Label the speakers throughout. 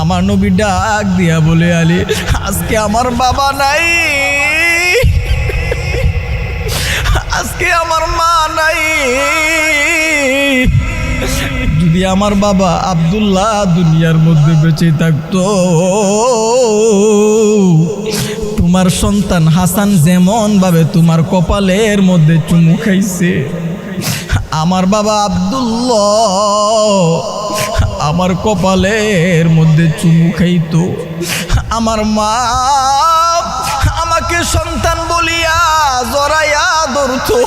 Speaker 1: আমার নবী ডাক দিয়া বলে, আলী, আজকে আমার বাবা নাই। আজকে আমার মা নাই। যদি আমার বাবা আব্দুল্লাহ দুনিয়ার মধ্যে বেঁচে থাকতো, তোমার সন্তান হাসান যেমন ভাবে তোমার কপালের মধ্যে চুমু খাইছে। আমার বাবা আব্দুল্লাহ আমার কপালের মধ্যে চুমু খাইতো। আমার মা আমাকে সন্তান বলিয়া জড়াইয়া ধরতো।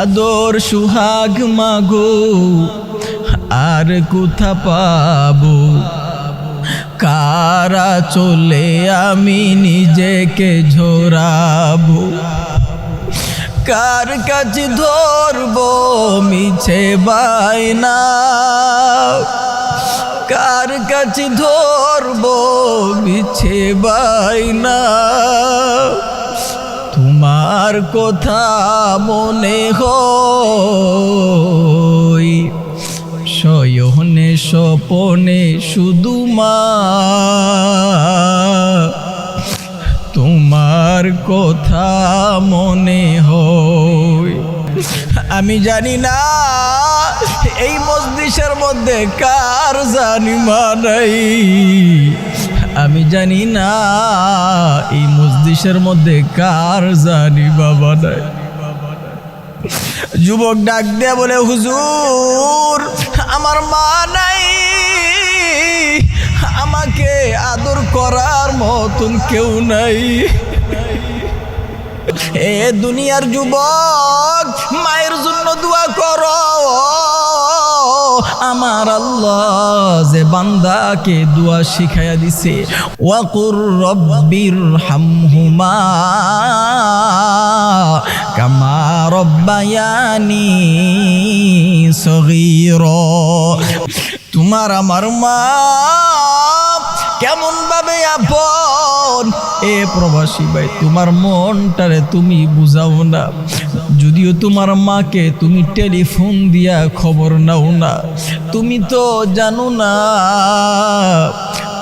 Speaker 1: আদর সুহাগ মাগো, আর কোথা পাবো? কারা চলে আমি নিজেকে ঝোরাবো? কার কাছে ধরব মিছে বাইনা কার কাছে ধরবো মিছে বাইনা তোমার কথা মনে হয়, শয়নে স্বপনে শুধু মা কথা মনে হয়। আমি জানি না এই মসজিষের মধ্যে কার জানি নাই আমি জানি না এই মসজিষের মধ্যে কার জানি বাবা নাই। যুবক ডাক দেয়া বলে, হুজুর, আমার মা নাই। আমাকে আদর করার মতন কেউ নাই। এ দুনিয়ার যুবক, মায়ের জন্য দোয়া করো। আমার আল্লাহ যে বান্দাকে দোয়া শিখাইয়া দিছে, ওয়াকুর রব্বির হামহুমা, কামা রব্বায়ানি সগীর। তোমার আমার মা কেমন ভাবে আপন এ প্রবাসী ভাই, তোমার মনটারে তুমি বুঝাও না। যদিও তোমার মাকে তুমি টেলিফোন দিয়া খবর নাও না। তুমি তো জানো না,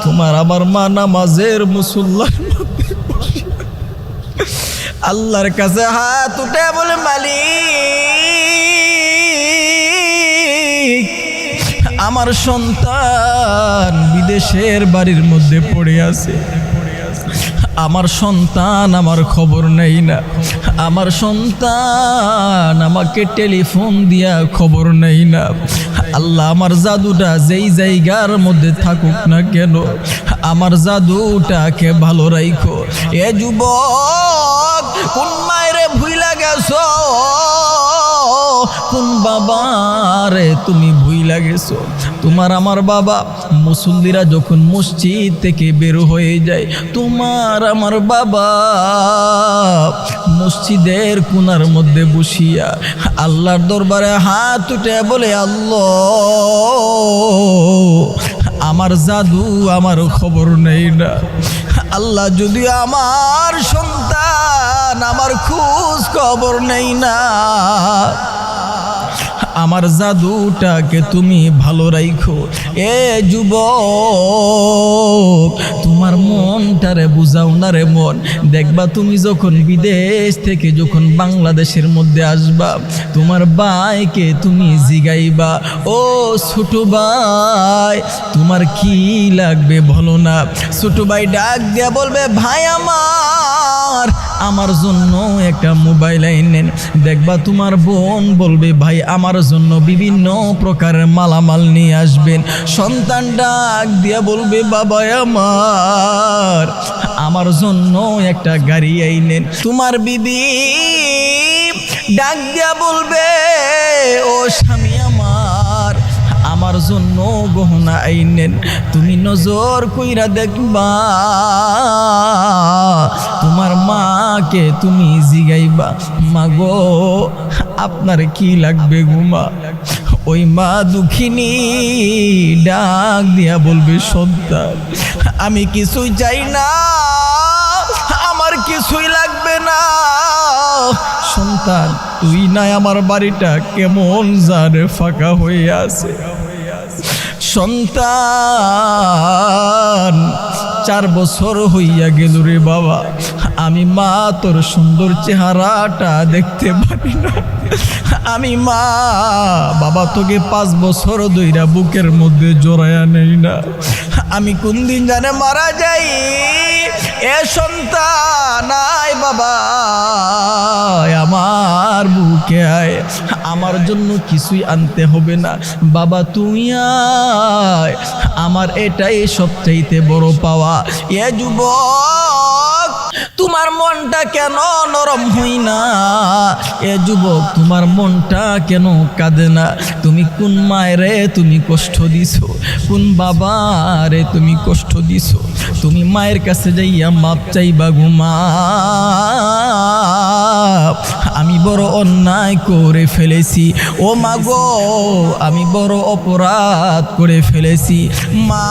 Speaker 1: তোমার আমার মা নামাজের মুসল্লার আল্লাহর কাছে হাত উঠে বলে, মালিক, আমার সন্তান বিদেশের বাড়ির মধ্যে পড়ে আছে। আমার সন্তান আমার খবর নেই না। আমার সন্তান আমাকে টেলিফোন দিয়া খবর নেই না। আল্লাহ আমার জাদুটা যেই জায়গার মধ্যে থাকুক না কেন, আমার জাদুটাকে ভালো রাইখো। এ যুবক, কোন মায়ের ভুইলা গেছো? কোন বাবারে তুমি ভুইলা গেছো? তোমার আমার বাবা মুসল্লিরা যখন মসজিদ থেকে বের হয়ে যায়, তোমার আমার বাবা মসজিদের কোনার মধ্যে বসিয়া আল্লাহর দরবারে হাত উঠে বলে, আল্লাহ, আমার জাদু আমার খবর নেই না। আল্লাহ যদি আমার সন্তান, আমার খোঁজ খবর নেই না। আমার জাদুটাকে তুমি ভালো রাইখো। এ যুব তোমার মনটারে বুঝাও না রে মন। দেখবা তুমি যখন বিদেশ থেকে যখন বাংলাদেশের মধ্যে আসবা, তোমার ভাইকে তুমি জিগাইবা। ও ছোট ভাই, তোমার কি লাগবে বলো না? ছোট ভাই ডাক দিয়া বলবে, ভাই আমার আমার জন্য একটা মোবাইল আইনেন। দেখবা তোমার বোন বলবে, ভাই, আমার জন্য বিভিন্ন প্রকারের মালামাল নিয়ে আসবেন। সন্তান ডাক দিয়া বলবে, বাবা আমার আমার জন্য একটা গাড়ি আইনেন। তোমার বিবি ডাক দিয়া বলবে, ও স্বামী আমার আমার জন্য গহনা আইনেন। তুমি নজর কইরা দেখবা, তোমার মাকে তুমি জিগাইবা। মাগো, আপনার কি লাগবে গুমা ওই মা দুঃখিনী ডাক দিয়া বলবে সন্তান আমি কিছুই চাই না, আমার কিছুই লাগবে না। সন্তান, তুই নাই আমার বাড়িটা কেমন জানে ফাঁকা হয়ে আছে। সন্তান চার বছর হইয়া গেল রে বাবা। আমি মা, তোর সুন্দর চেহারাটা দেখতে পারি না। আমি মা, বাবা তোকে পাঁচ বছর দইরা বুকের মধ্যে জড়ায়া নেই না। আমি কোন দিন জানে মারা যাই? এ সন্তান বাবা আমার বুকে আয়। আমার জন্য কিছুই আনতে হবে না। বাবা, তুই আয়। আমার এটাই সবচাইতে বড় পাওয়া। এ যুবক, তোমার মনটা কেন নরম হই না? এ যুবক, তোমার মনটা কেন কাঁদে না? তুমি কোন মায়েরে তুমি কষ্ট দিছো? কোন বাবারে তুমি কষ্ট দিছো? তুমি মায়ের কাছে যাইয়া মাপ চাইবা ঘুমা আমি বড় অন্যায় করে ফেলেছি। ও মা গো, আমি বড় অপরাধ করে ফেলেছি। মা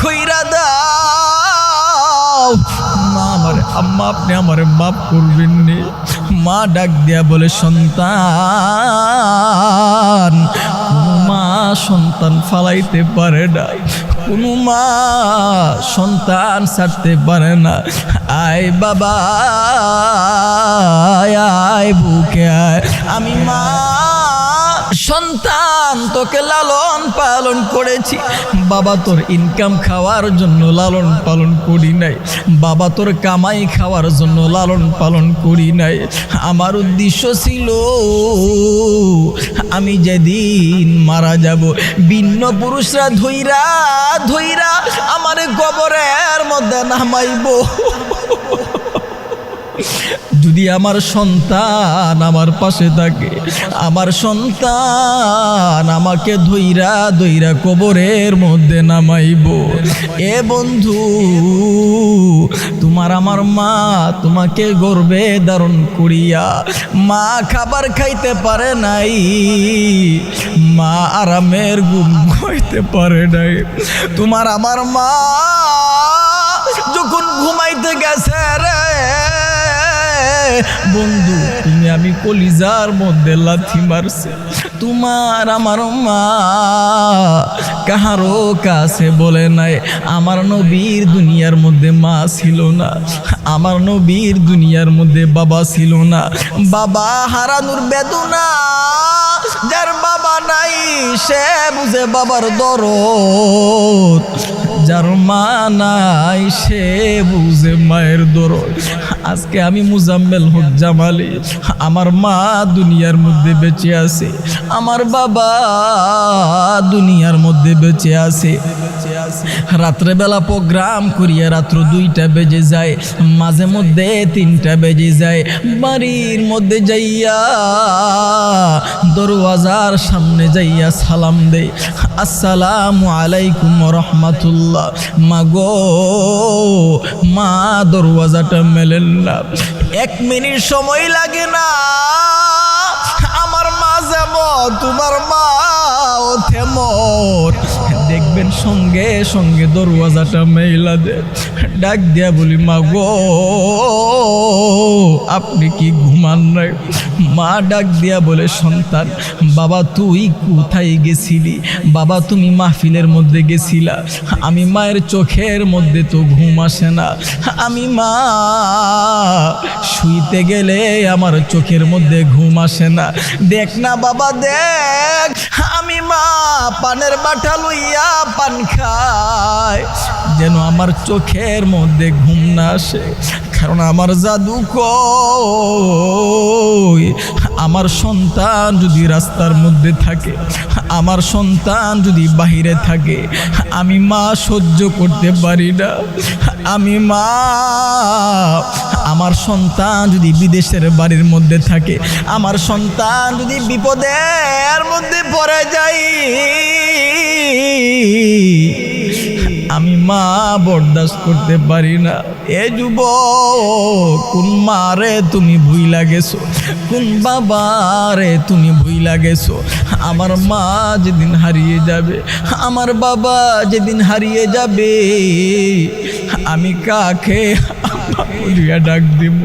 Speaker 1: খইরা দাও। মা আমার আম্মা, আপনি আমার মাফ করবেন নি। মা ডাক দিয়া বলে, সন্তান মা সন্তান ফালাইতে পারে না। কোনো মা সন্তান ছাড়তে পারে না। আয় বাবা আয় বুকে আয়। আমি মা সন্তান, তোকে লালন পালন করেছি। বাবা, তোর ইনকাম খাওয়ার জন্য লালন পালন করি নাই। বাবা, তোর কামাই খাওয়ার জন্য লালন পালন করি নাই। আমার উদ্দেশ্য ছিল, আমি যেদিন মারা যাব, ভিন্ন পুরুষরা ধইরা ধইরা আমার গোবরের মধ্যে নামাইব। যদি আমার সন্তান আমার পাশে থাকে, আমার সন্তান আমাকে ধইরা ধইরা কবরের মধ্যে নামাইব। এ বন্ধু, তোমার আমার মা তোমাকে গর্বে ধারণ করিয়া মা খাবার খাইতে পারে নাই, মা আরামের ঘুম খাইতে পারে নাই। তোমার আমার মা যখন ঘুমাইতে গেছে রে বন্ধু, তুমি আমি কলিজার মধ্যে লাথি মারছে। তোমার আমার মা কাহারও কাছে বলে নাই, আমার নবীর দুনিয়ার মধ্যে মা ছিল না, আমার নবীর দুনিয়ার মধ্যে বাবা ছিল না। বাবা হারানোর বেদনা যার বাবা নাই, সে বুঝে বাবার দরদ। যার মা নাই সে বুঝে মায়ের দরদ। আজকে আমি মুজাম্মেল হক জামালি, আমার মা দুনিয়ার মধ্যে বেঁচে আছে, আমার বাবা দুনিয়ার মধ্যে বেঁচে আছে। রাত্রেবেলা প্রোগ্রাম করিয়া রাত্র দুইটা বেজে যায়, মাঝে মধ্যে তিনটা বেজে যায়, বাড়ির মধ্যে যাইয়া দরওয়াজার সামনে যাইয়া সালাম দেই আসসালামু আলাইকুম রহমাতুল্লাহ। মা গো মা দরওয়াজাটা মেলেন না। এক মিনিট সময় লাগে না। আমার মা যেমন, তোমার মা ও তেমন। দেখবেন সঙ্গে সঙ্গে দরওয়াজাটা মেলা দে ডাক দিয়া বলি মা গো আপনি কি ঘুমান নাই? মা ডাক দিয়া বলে, সন্তান, বাবা তুই কোথায় গেছিলি? বাবা তুমি মাহফিলের মধ্যে গেছিলা। আমি মায়ের চোখের মধ্যে তো ঘুম আসে না। আমি মা, শুইতে গেলে আমার চোখের মধ্যে ঘুম আসে না। দেখ না বাবা, দেখ, আমি মা, পানের বাটা লইয়া পান খায়। যেন আমার চোখের মধ্যে ঘুম না আসে, কারণ আমার জাদু আমার সন্তান যদি রাস্তার মধ্যে থাকে, আমার সন্তান যদি বাহিরে থাকে, আমি মা সহ্য করতে পারি না। আমি মা, আমার সন্তান যদি বিদেশের বাড়ির মধ্যে থাকে, আমার সন্তান যদি বিপদের মধ্যে পড়ে যাই আমি মা বরদাস্ত করতে পারি না। এ যুব কোন মারে তুমি ভুইলা গেছো? কোন বাবারে তুমি ভুইলা গেছো? আমার মা যেদিন হারিয়ে যাবে, আমার বাবা যেদিন হারিয়ে যাবে, আমি কাকে বলিয়া ডাক দিব?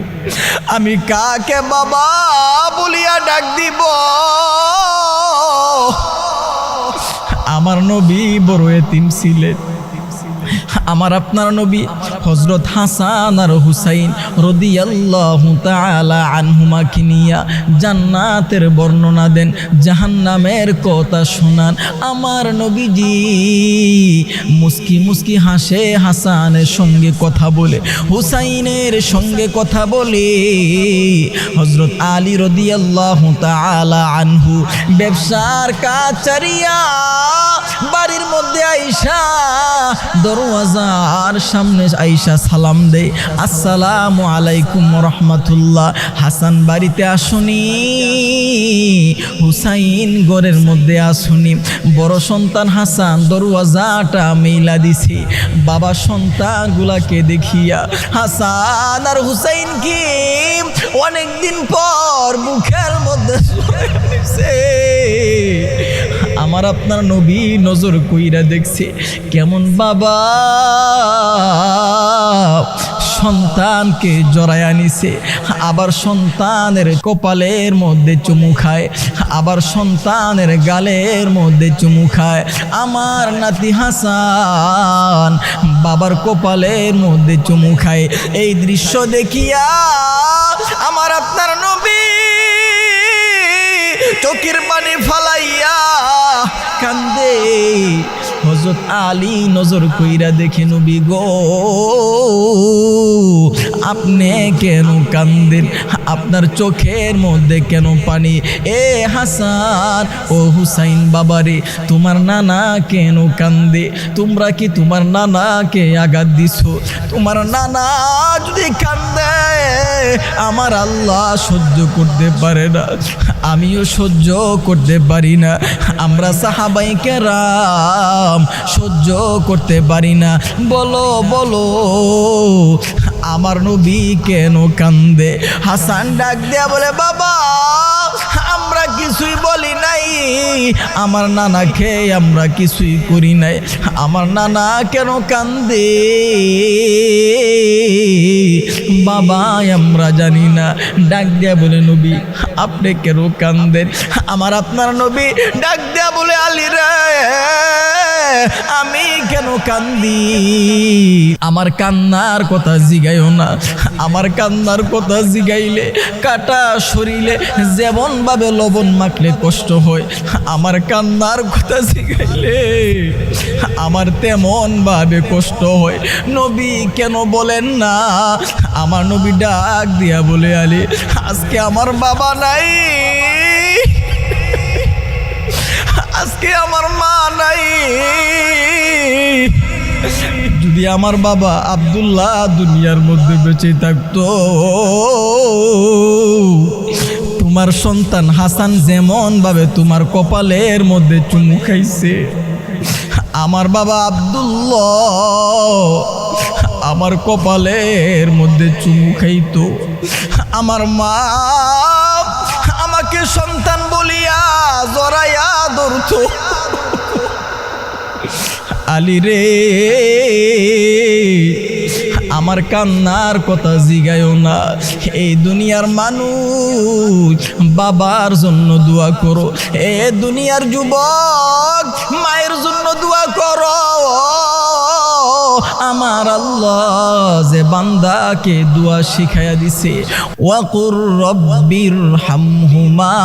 Speaker 1: আমি কাকে বাবা বলিয়া ডাক দিব? আমার নবী বড় এতিম ছিলেন। আমার আপনার নবী হজরত হাসান আর হুসাইন রদিয়াল্লাহু তাআলা আনহুমা কিনিয়া জান্নাতের বর্ণনা দেন, জাহান্নামের কথা শোনান। আমার নবীজি মুস্কি মুস্কি হাসে, হাসানের সঙ্গে কথা বলে, হুসাইনের সঙ্গে কথা বলে। হজরত আলী রদিয়াল্লাহু তাআলা আনহু ব্যবসার কাচারিয়া বাড়ির মধ্যে আইসা দরওয়াজার সামনে আইসা সালাম দেয় আসসালামু আলাইকুম রহমাতুল্লাহ। হাসান বাড়িতে আসুনি, হুসাইন ঘরের মধ্যে আসুনি। বড় সন্তান হাসান দরওয়াজাটা মেইলা দিছে। বাবা সন্তানগুলাকে দেখিয়া হাসান আর হুসাইন কি অনেকদিন পর মুখের মধ্যে। আমার আপনার নবী নজর কইরা দেখছে, কেমন বাবা? সন্তানকে জড়ায় আনিছে আবার সন্তানের কপালের মধ্যে চুমু খায়, আবার সন্তানের গালের মধ্যে চুমু খায়। আমার নাতি হাসান বাবার কপালের মধ্যে চুমু খায়। এই দৃশ্য দেখিয়া আমার আপনার নবী চোখের পানি ফালাইয়া কান্দে। হজরত আলী নজর কইরা দেখে নবী গো। আপনি কেন কান্দেন? আপনার চোখের মধ্যে কেন পানি? এ হাসান, ও হুসাইন বাবারে, তোমার নানা কেন কান্দে? তোমরা কি তোমার নানাকে আঘাত দিছো? তোমার নানা যদি কান্দে, আমার আল্লাহ সহ্য করতে পারে না। আমিও সহ্য করতে পারি না। আমরা সাহাবাই কেরাম সহ্য করতে পারি না। বলো বলো আমার নবী কেন কান্দে? হাসান ডাক দেয়া বলে বাবা কিছুই বলি নাই। আমার নানাকে আমরা কিছুই করি নাই। আমার নানা কেন কান্দে? বাবা আমরা জানি না। ডাক দেয়া বলে, নবী, আপনি কেন কান্দেন? আমার আপনার নবী ডাক দেয়া বলে, আলী রে, আমি কেন কান্দি? আমার কান্নার কথা জিগাইও না। আমার কান্নার কথা জিগাইলে, কাটা শরীরে যেমন ভাবে লবণ মাখলে কষ্ট হয়। আমার কান্নার কথা শিখাইলে। আমার তেমন ভাবে কষ্ট হয়। নবী কেন বলেন না? আমার নবী ডাক দিয়া বলে, আলি, আজকে আমার বাবা নাই। আজকে আমার মা নাই। যদি আমার বাবা আব্দুল্লাহ দুনিয়ার মধ্যে বেঁচে থাকতো তোমার সন্তান হাসান যেমন ভাবে তোমার কপালের মধ্যে চুমু খাইছে। আমার বাবা আব্দুল্লাহ আমার কপালের মধ্যে চুমু খাইতো। আমার মা আমাকে সন্তান বলিয়া জড়াইয়া ধরতো। আলী রে আমার কান্নার কথা জিগায়ও না। এই দুনিয়ার মানুষ, বাবার জন্য দোয়া করো। এ দুনিয়ার যুবক, মায়ের জন্য দোয়া করো। আমার আল্লাহ যে বান্দাকে দোয়া শিখাইয়া দিছে। ওয়াকুর রব্বির হামহুমা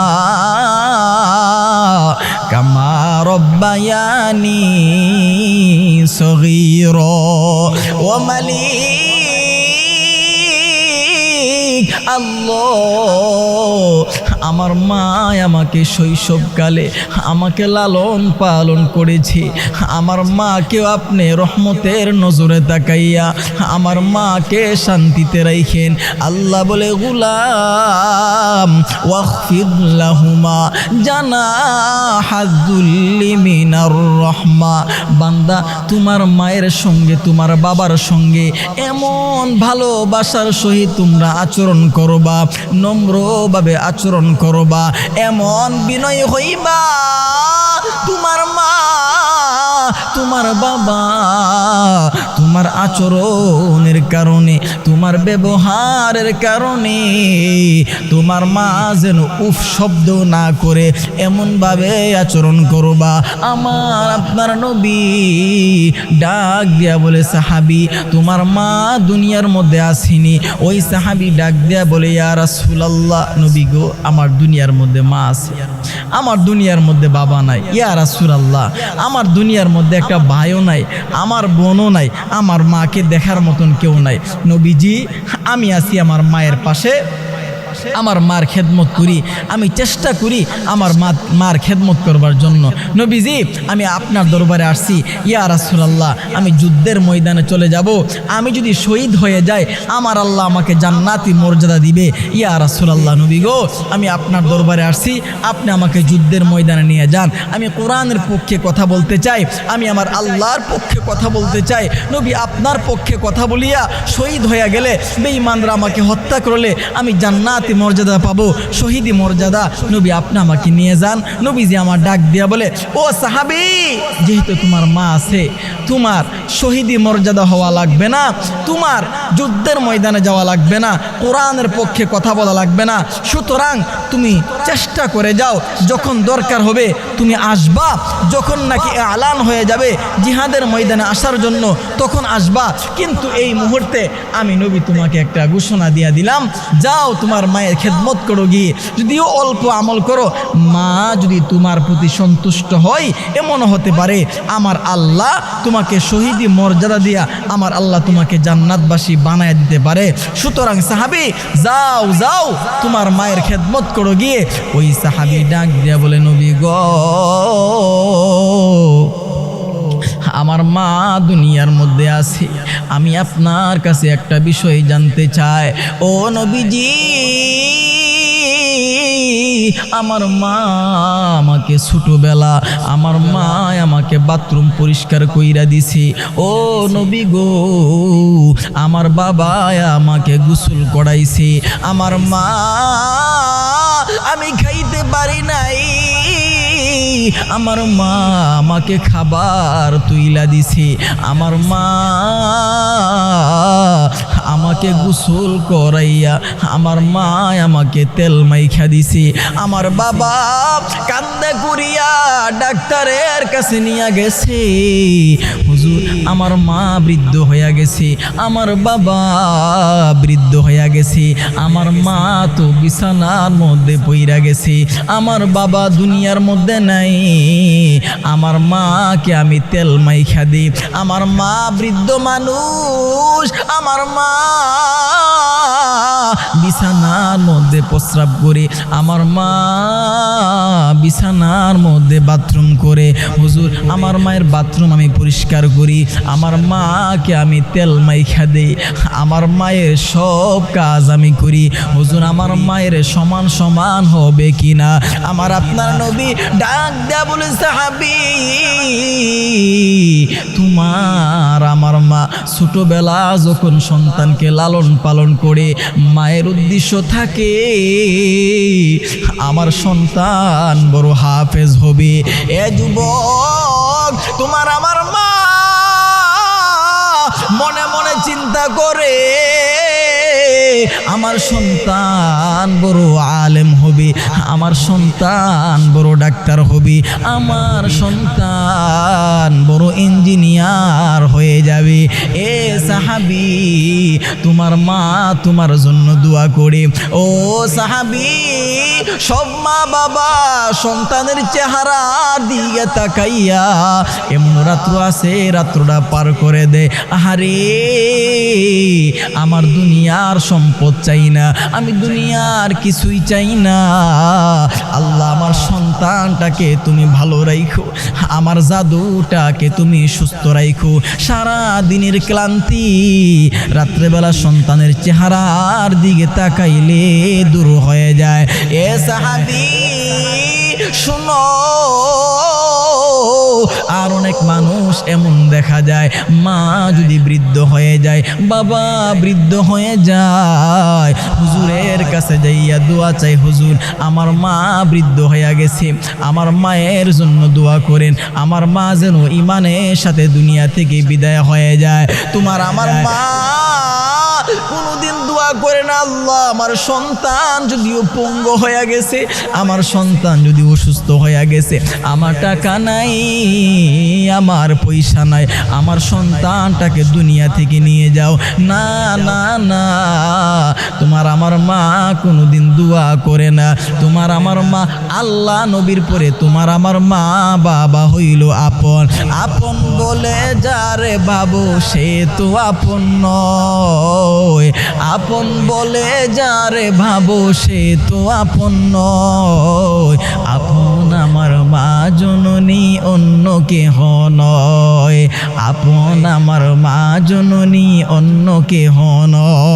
Speaker 1: কামা রব্বায়ানি সগীর। ও মালিক আল্লাহ আমার মা আমাকে শৈশবকালে আমাকে লালন পালন করেছে। আমার মাকেও আপনি রহমতের নজরে তাকাইয়া আমার মাকে শান্তিতে রাইখেন। আল্লাহ বলে, গুলাম ওয়াকফিদুল্লাহুমা জানা হাজুল্লি মিনার রহমা। বান্দা, তোমার মায়ের সঙ্গে, তোমার বাবার সঙ্গে এমন ভালোবাসার সহিত তোমরা আচরণ করবা নম্রভাবে আচরণ করবা এমন বিনয় হইবা তোমার মা তোমার বাবা, তোমার আচরণের কারণে, তোমার ব্যবহারের কারণে, তোমার মা যেন উফ শব্দ না করে এমনভাবে আচরণ করবা। আমার আপনার নবী ডাক দিয়া বলে, সাহাবি, তোমার মা দুনিয়ার মধ্যে আসেনি। ওই সাহাবি ডাক দিয়া বলে, ইয়া রাসূলুল্লাহ, নবী গো, আমার দুনিয়ার মধ্যে মা আছে। আমার দুনিয়ার মধ্যে বাবা নাই। ইয়া রাসূলুল্লাহ আমার দুনিয়ার মধ্যে একটা ভাইও নাই আমার বোনও নাই আমার মাকে দেখার মতন কেউ নাই। নবীজি আমি আছি আমার মায়ের পাশে আমার মার খেদমত করি, আমি চেষ্টা করি আমার মা মার খেদমত করবার জন্য। নবীজি, আমি আপনার দরবারে আসছি। ইয়া রাসূলুল্লাহ, আমি যুদ্ধের ময়দানে চলে যাব। আমি যদি শহীদ হয়ে যাই, আমার আল্লাহ আমাকে জান্নাতি মর্যাদা দিবে। ইয়া রাসূলুল্লাহ, নবী গো, আমি আপনার দরবারে আসছি। আপনি আমাকে যুদ্ধের ময়দানে নিয়ে যান। আমি কোরআনের পক্ষে কথা বলতে চাই। আমি আমার আল্লাহর পক্ষে কথা বলতে চাই। নবী আপনার পক্ষে কথা বলিয়া শহীদ হয়ে গেলে, বেঈমানরা আমাকে হত্যা করলে আমি জান্নাতি মর্যাদা পাবো, শহীদি মর্যাদা। নবী আপনি আমাকে নিয়ে যান, নবীজি আমার ডাক দিয়া বলে, ও সাহাবি, যেহেতু তোমার মা আছে, তোমার শহীদি মর্যাদা হওয়া লাগবে না, তোমার যুদ্ধের ময়দানে যাওয়া লাগবে না, কোরআনের পক্ষে কথা বলা লাগবে না, সুতরাং তুমি চেষ্টা করে যাও, যখন দরকার হবে তুমি আসবা, যখন নাকি আলান হয়ে যাবে জিহাদের ময়দানে আসার জন্য, তখন আসবা। কিন্তু এই মুহূর্তে আমি নবী তোমাকে একটা ঘোষণা দিয়া দিলাম, যাও তোমার মায়ের খেদমত করো গিয়ে যদিও অল্প আমল করো, মা যদি তোমার প্রতি সন্তুষ্ট হয়, এমনও হতে পারে, আমার আল্লাহ তোমাকে শহীদি মর্যাদা দিয়া আমার আল্লাহ তোমাকে জান্নাতবাসী বানায় দিতে পারে। সুতরাং সাহাবি, যাও যাও, তোমার মায়ের খেদমত করো গিয়ে, ওই সাহাবি ডাক দিয়া বলে, নবী গ আমার মা দুনিয়ার মধ্যে আছে। আমি আপনার কাছে একটা বিষয় জানতে চাই। ও নবীজি, আমার মা আমাকে ছোটবেলা, আমার মা আমাকে বাথরুম পরিষ্কার কইরা দিছে। ও নবী গো, আমার বাবা আমাকে গোসল করাইছে। আমার মা আমি খাইতে পারি নাই। আমার মা আমাকে খাবার তুইলা দিছে। আমার মা আমাকে গোসল করাইয়া, আমার মা আমাকে তেল মাইখা দিছে। আমার বাবা কান্দা করিয়া ডাক্তারের কাছে নিয়ে গেছে। হুজুর আমার মা বৃদ্ধ হইয়া গেছে, আমার বাবা বৃদ্ধ হইয়া গেছে, আমার মা তো বিছানার মধ্যে পইরা গেছে, আমার বাবা দুনিয়ার মধ্যে নাই, আমার মাকে আমি তেল মাইখা দিই, আমার মা বৃদ্ধ মানুষ, আমার মা বিছানার মধ্যে প্রস্রাব করে, আমার মা বিছানার মধ্যে বাথরুম করে, হুজুর, আমার মায়ের বাথরুম আমি পরিষ্কার করি, আমার মাকে আমি তেল মাইখা দেই, আমার মায়ের সব কাজ আমি করি, হুজুর, আমার মায়ের সমান সমান হবে কিনা? আমার আপনার নবী ডাক দেয়া বলে সাহাবি তোমার আমার মা ছোটবেলা যখন সন্তানকে লালন পালন করে মায়ের উদ্দেশ্য থাকে, আমার সন্তান বড় হাফেজ হবে। এ যুবক, তোমার আমার মা মনে মনে চিন্তা করে, আমার সন্তান বড় আলেম হবে, আমার সন্তান বড় ডাক্তার হবে, আমার সন্তান বড় ইঞ্জিনিয়ার হয়ে যাবে। এ সাহাবি, তোমার মা তোমার জন্য দোয়া করে। ও সাহাবি, সব মা বাবা সন্তানের চেহারা দিকে তাকাইয়া, এমন রাত্র আছে, রাত্রটা পার করে দে। আহারে, আমার দুনিয়ার সম্পদ চাই না, আমি দুনিয়ার কিছুই চাই না। আল্লাহ, আমার সন্তানটাকে তুমি ভালো রাইখো, আমার জাদুটাকে তুমি সুস্থ রাইখো। সারা দিনের ক্লান্তি রাত্রেবেলা সন্তানের চেহারার দিকে তাকাইলে দূর হয়ে যায়। এ সাহাবি, শুনো আর অনেক মানুষ এমন দেখা যায়। মা যদি বৃদ্ধ হয়ে যায়, বাবা বৃদ্ধ হয়ে যায়। হুজুরের কাছে যাইয়া দোয়া চাই, হুজুর, আমার মা বৃদ্ধ হয়ে গেছে। আমার মায়ের জন্য দোয়া করেন। আমার মা যেন ইমানের সাথে দুনিয়া থেকে বিদায় হয়ে যায়। তোমার আমার মা কোনোদিন দোয়া করে না, আল্লাহ, আমার সন্তান যদিও পঙ্গ হয়ে গেছে, আমার সন্তান যদি অসুস্থ হয়ে গেছে, আমার টাকা নাই, আমার পয়সা নাই, আমার সন্তানটাকে দুনিয়া থেকে নিয়ে যাও। না না না, তোমার আমার মা কোনোদিন দোয়া করে না। তোমার আমার মা আল্লাহ নবীর পরে, তোমার আমার মা বাবা হইল আপন। আপন বলে, যারে বাবু, সে তো আপন নয়। আপন বলে যারে ভাবো, সে তো আপন নয়। আপন আমার মা জননী অন্য কেহ নয়। আপন আমার মা জননী অন্য কেহ নয়।